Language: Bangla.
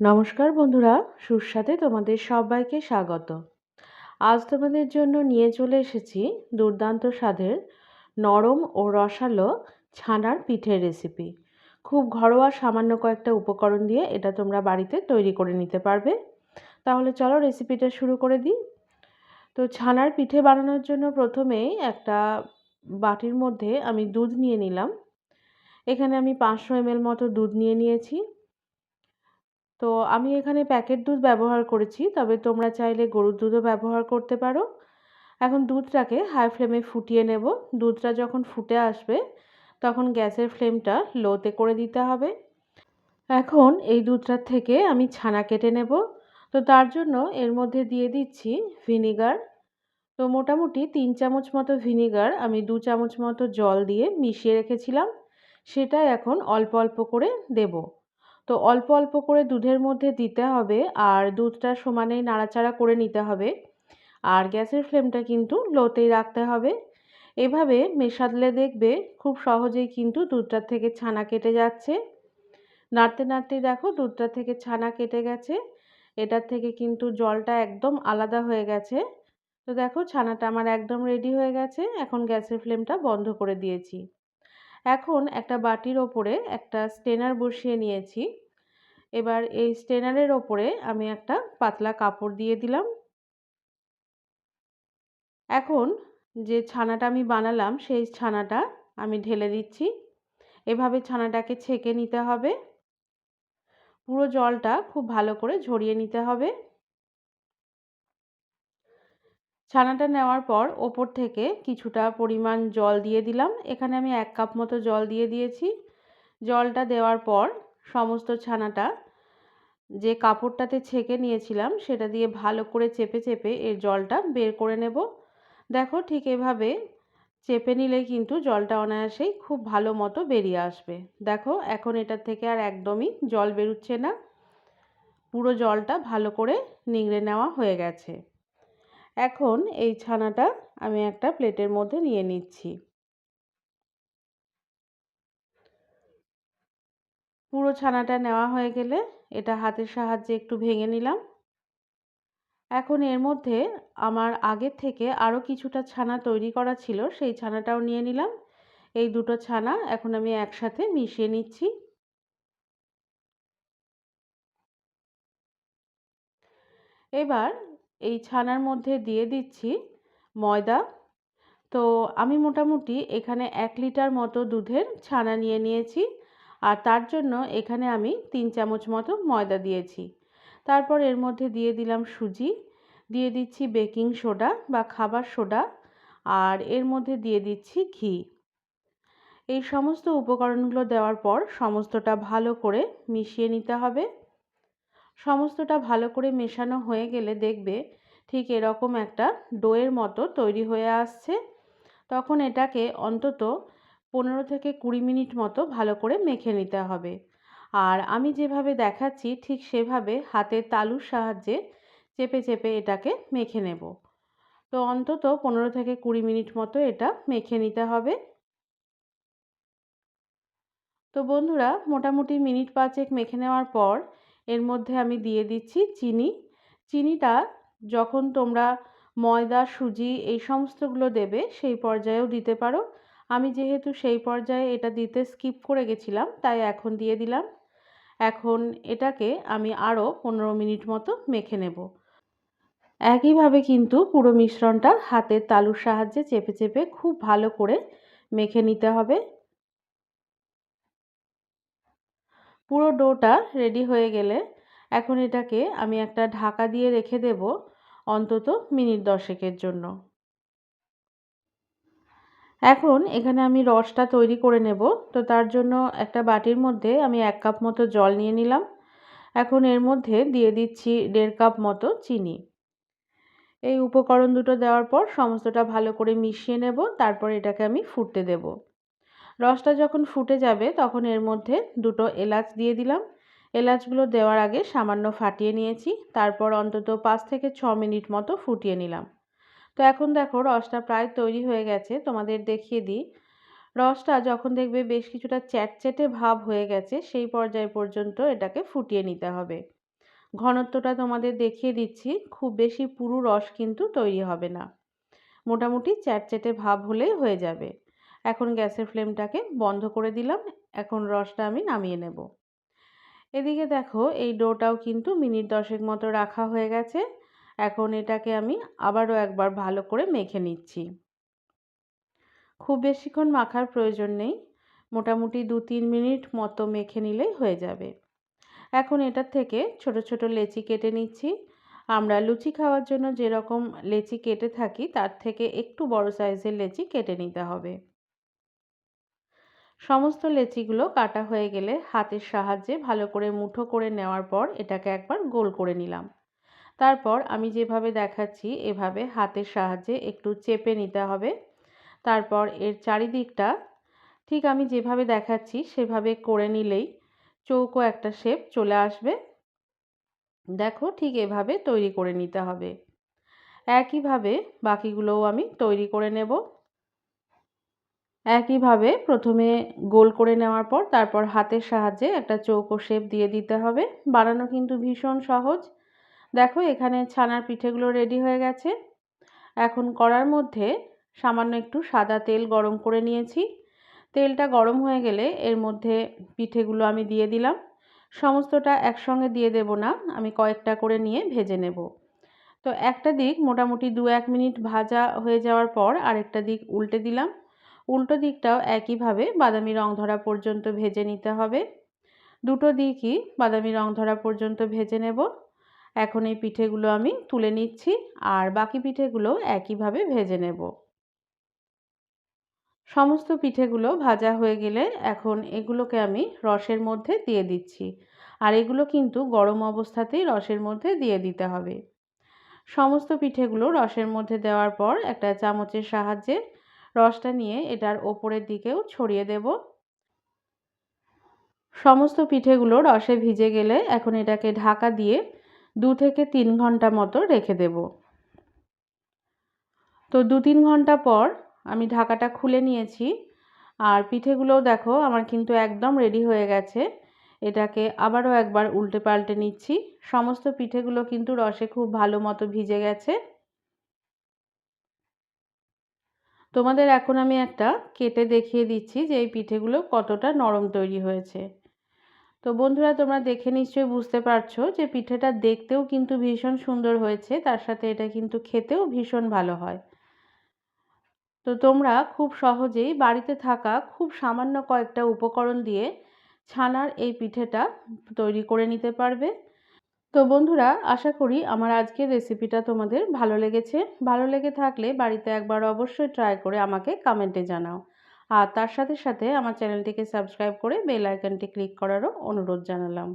নমস্কার বন্ধুরা, সুস্বাদে তোমাদের সবাইকে স্বাগত। আজ তোমাদের জন্য নিয়ে চলে এসেছি দুর্দান্ত স্বাদের নরম ও রসালো ছানার পিঠের রেসিপি খুব ঘরোয়া সামান্য কয়েকটা উপকরণ দিয়ে এটা তোমরা বাড়িতে তৈরি করে নিতে পারবে। তাহলে চলো রেসিপিটা শুরু করে দিই। তো ছানার পিঠে বানানোর জন্য প্রথমেই একটা বাটির মধ্যে আমি দুধ নিয়ে নিলাম। এখানে আমি পাঁচশো এমএল মতো দুধ নিয়ে নিয়েছি। তো আমি এখানে প্যাকেট দুধ ব্যবহার করেছি। তবে তোমরা চাইলে গরুর দুধও ব্যবহার করতে পারো। এখন দুধটাকে হাই ফ্লেমে ফুটিয়ে নেব। দুধটা যখন ফুটে আসবে, তখন গ্যাসের ফ্লেমটা লোতে করে দিতে হবে। এখন এই দুধটার থেকে আমি ছানা কেটে নেব। তো তার জন্য এর মধ্যে দিয়ে দিচ্ছি ভিনিগার তো মোটামুটি তিন চামচ মতো ভিনিগার আমি দু চামচ মতো জল দিয়ে মিশিয়ে রেখেছিলাম। সেটা এখন অল্প অল্প করে দেবো। তো অল্প অল্প করে দুধের মধ্যে দিতে হবে আর দুধটা সমানেই নাড়াচাড়া করে নিতে হবে। আর গ্যাসের ফ্লেমটা কিন্তু লোতেই রাখতে হবে। এভাবে মেশাদলে দেখবে খুব সহজেই কিন্তু দুধটার থেকে ছানা কেটে যাচ্ছে। নাড়তে নাড়তে দেখো দুধটা থেকে ছানা কেটে গেছে। এটার থেকে কিন্তু জলটা একদম আলাদা হয়ে গেছে। তো দেখো ছানাটা আমার একদম রেডি হয়ে গেছে। এখন গ্যাসের ফ্লেমটা বন্ধ করে দিয়েছি। এখন একটা বাটির ওপরে একটা স্টেনার বসিয়ে নিয়েছি। এবার এই স্টেনারের ওপরে আমি একটা পাতলা কাপড় দিয়ে দিলাম। এখন যে ছানাটা আমি বানালাম, সেই ছানাটা আমি ঢেলে দিচ্ছি। এভাবে ছানাটাকে ছেঁকে নিতে হবে। পুরো জলটা খুব ভালো করে ঝরিয়ে নিতে হবে। ছানাটা নেওয়ার পর ওপর থেকে কিছুটা পরিমাণ জল দিয়ে দিলাম। এখানে আমি এক কাপ মতো জল দিয়ে দিয়েছি। জলটা দেওয়ার পর সমস্ত ছানাটা যে কাপড়টাতে ছেঁকে নিয়েছিলাম, সেটা দিয়ে ভালো করে চেপে চেপে এর জলটা বের করে নেব। দেখো ঠিক এভাবে চেপে নিলে কিন্তু জলটা অনায়াসেই খুব ভালো মতো বেরিয়ে আসবে। দেখো এখন এটার থেকে আর একদমই জল বেরোচ্ছে না। পুরো জলটা ভালো করে নিংড়ে নেওয়া হয়ে গেছে। এখন এই ছানাটা আমি একটা প্লেটের মধ্যে নিয়ে নিচ্ছি। পুরো ছানাটা নেওয়া হয়ে গেলে এটা হাতের সাহায্যে একটু ভেঙে নিলাম। এখন এর মধ্যে আমার আগের থেকে আরও কিছুটা ছানা তৈরি করা ছিল সেই ছানাটাও নিয়ে নিলাম। এই দুটো ছানা এখন আমি একসাথে মিশিয়ে নিচ্ছি। এবার এই ছানার মধ্যে দিয়ে দিচ্ছি ময়দা। তো আমি মোটামুটি এখানে এক লিটার মতো দুধের ছানা নিয়ে নিয়েছি আর তার জন্য এখানে আমি তিন চামচ মতো ময়দা দিয়েছি। তারপর এর মধ্যে দিয়ে দিলাম সুজি, দিয়ে দিচ্ছি বেকিং সোডা বা খাবার সোডা আর এর মধ্যে দিয়ে দিচ্ছি ঘি। এই সমস্ত উপকরণগুলো দেওয়ার পর সমস্তটা ভালো করে মিশিয়ে নিতে হবে। সমস্তটা ভালো করে মেশানো হয়ে গেলে দেখবে ঠিক এরকম একটা ডোয়ের মতো তৈরি হয়ে আসছে। তখন এটাকে অন্তত পনেরো থেকে কুড়ি মিনিট মতো ভালো করে মেখে নিতে হবে। আর আমি যেভাবে দেখাচ্ছি ঠিক সেভাবে হাতের তালুর সাহায্যে চেপে চেপে এটাকে মেখে নেব। তো অন্তত পনেরো থেকে কুড়ি মিনিট মতো এটা মেখে নিতে হবে। তো বন্ধুরা, মোটামুটি মিনিট পাঁচেক মেখে নেওয়ার পর এর মধ্যে আমি দিয়ে দিচ্ছি চিনি। চিনিটা যখন তোমরা ময়দা, সুজি এই সমস্তগুলো দেবে সেই পর্যায়েও দিতে পারো। আমি যেহেতু সেই পর্যায়ে এটা দিতে স্কিপ করে গেছিলাম, তাই এখন দিয়ে দিলাম। এখন এটাকে আমি আরও পনেরো মিনিট মতো মেখে নেব। একইভাবে কিন্তু পুরো মিশ্রণটা হাতের তালুর সাহায্যে চেপে চেপে খুব ভালো করে মেখে নিতে হবে। পুরো ডোটা রেডি হয়ে গেলে এখন এটাকে আমি একটা ঢাকা দিয়ে রেখে দেব অন্তত মিনিট দশেকের জন্য। এখন এখানে আমি রসটা তৈরি করে নেব। তো তার জন্য একটা বাটির মধ্যে আমি এক কাপ মতো জল নিয়ে নিলাম। এখন এর মধ্যে দিয়ে দিচ্ছি দেড় কাপ মতো চিনি। এই উপকরণ দুটো দেওয়ার পর সমস্তটা ভালো করে মিশিয়ে নেব। তারপর এটাকে আমি ফুটতে দেব। রসটা যখন ফুটে যাবে তখন এর মধ্যে দুটো এলাচ দিয়ে দিলাম। এলাচগুলো দেওয়ার আগে সামান্য ফাটিয়ে নিয়েছি, তারপর অন্তত পাঁচ থেকে ছ মিনিট মতো ফুটিয়ে নিলাম। তো এখন দেখো রসটা প্রায় তৈরি হয়ে গেছে, তোমাদের দেখিয়ে দিই। রসটা যখন দেখবে বেশ কিছুটা চ্যাটচ্যাটে ভাব হয়ে গেছে, সেই পর্যায় পর্যন্ত এটাকে ফুটিয়ে নিতে হবে। ঘনত্বটা তোমাদের দেখিয়ে দিচ্ছি, খুব বেশি পুরু রস কিন্তু তৈরি হবে না। মোটামুটি চ্যাটচেটে ভাব হলেই হয়ে যাবে। এখন গ্যাসের ফ্লেমটাকে বন্ধ করে দিলাম, এখন রসটা আমি নামিয়ে নেব। এদিকে দেখো, এই ডোটাও কিন্তু মিনিট দশেক মতো রাখা হয়ে গেছে, এখন এটাকে আমি আবারও একবার ভালো করে মেখে নিচ্ছি। খুব বেশিক্ষণ মাখার প্রয়োজন নেই, মোটামুটি দু তিন মিনিট মতো মেখে নিলেই হয়ে যাবে। এখন এটার থেকে ছোট ছোট লেচি কেটে নিচ্ছি, আমরা লুচি খাওয়ার জন্য যেরকম লেচি কেটে থাকি, তার থেকে একটু বড় সাইজের লেচি কেটে নিতে হবে। সমস্ত লেচিগুলো কাটা হয়ে গেলে হাতের সাহায্যে ভালো করে মুঠো করে নেওয়ার পর এটাকে একবার গোল করে নিলাম। তারপর আমি যেভাবে দেখাচ্ছি এভাবে হাতের সাহায্যে একটু চেপে নিতে হবে। তারপর এর চারিদিকটা ঠিক আমি যেভাবে দেখাচ্ছি সেভাবে করে নিলেই চৌকো একটা শেপ চলে আসবে। দেখো ঠিক এভাবে তৈরি করে নিতে হবে। একইভাবে বাকিগুলোও আমি তৈরি করে নেব। একইভাবে প্রথমে গোল করে নেওয়ার পর তারপর হাতের সাহায্যে একটা চৌকো শেপ দিয়ে দিতে হবে। বানানো কিন্তু ভীষণ সহজ। দেখো এখানে ছানার পিঠেগুলো রেডি হয়ে গেছে। এখন করার মধ্যে সামান্য একটু সাদা তেল গরম করে নিয়েছি। তেলটা গরম হয়ে গেলে এর মধ্যে পিঠেগুলো আমি দিয়ে দিলাম। সমস্তটা একসঙ্গে দিয়ে দেব না, আমি কয়েকটা করে নিয়ে ভেজে নেব। তো একটা দিক মোটামুটি দু এক মিনিট ভাজা হয়ে যাওয়ার পর আরেকটা দিক উল্টে দিলাম। উল্টো দিকটাও একইভাবে বাদামি রং ধরা পর্যন্ত ভেজে নিতে হবে। দুটো দিকই বাদামি রং ধরা পর্যন্ত ভেজে নেব। এখন এই পিঠেগুলো আমি তুলে নিচ্ছি আর বাকি পিঠেগুলো একইভাবে ভেজে নেব। সমস্ত পিঠেগুলো ভাজা হয়ে গেলে এখন এগুলোকে আমি রসের মধ্যে দিয়ে দিচ্ছি আর এগুলো কিন্তু গরম অবস্থাতেই রসের মধ্যে দিয়ে দিতে হবে। সমস্ত পিঠেগুলো রসের মধ্যে দেওয়ার পর একটা চামচের সাহায্যে রসটা নিয়ে এটার ওপরের দিকেও ছড়িয়ে দেব। সমস্ত পিঠেগুলো রসে ভিজে গেলে এখন এটাকে ঢাকা দিয়ে দু থেকে তিন ঘণ্টা মতো রেখে দেব। তো দু তিন ঘণ্টা পর আমি ঢাকাটা খুলে নিয়েছি আর পিঠেগুলোও দেখো আমার কিন্তু একদম রেডি হয়ে গেছে। এটাকে আবারও একবার উল্টে পাল্টে নিচ্ছি। সমস্ত পিঠেগুলো কিন্তু রসে খুব ভালো মতো ভিজে গেছে। তোমাদের এখন আমি একটা কেটে দেখিয়ে দিচ্ছি যে এই পিঠেগুলো কতটা নরম তৈরি হয়েছে। তো বন্ধুরা, তোমরা দেখে নিশ্চয়ই বুঝতে পারছ যে পিঠেটা দেখতেও কিন্তু ভীষণ সুন্দর হয়েছে, তার সাথে এটা কিন্তু খেতেও ভীষণ ভালো হয়। তো তোমরা খুব সহজেই বাড়িতে থাকা খুব সামান্য কয়েকটা উপকরণ দিয়ে ছানার এই পিঠেটা তৈরি করে নিতে পারবে। তো বন্ধুরা, আশা করি আমার আজকের রেসিপিটা তোমাদের ভালো লেগেছে। ভালো লেগে থাকলে বাড়িতে একবার অবশ্যই ট্রাই করে আমাকে কমেন্টে জানাও। আর তার সাথে সাথে আমার চ্যানেলটিকে সাবস্ক্রাইব করে বেল আইকনটি ক্লিক করারও অনুরোধ জানালাম।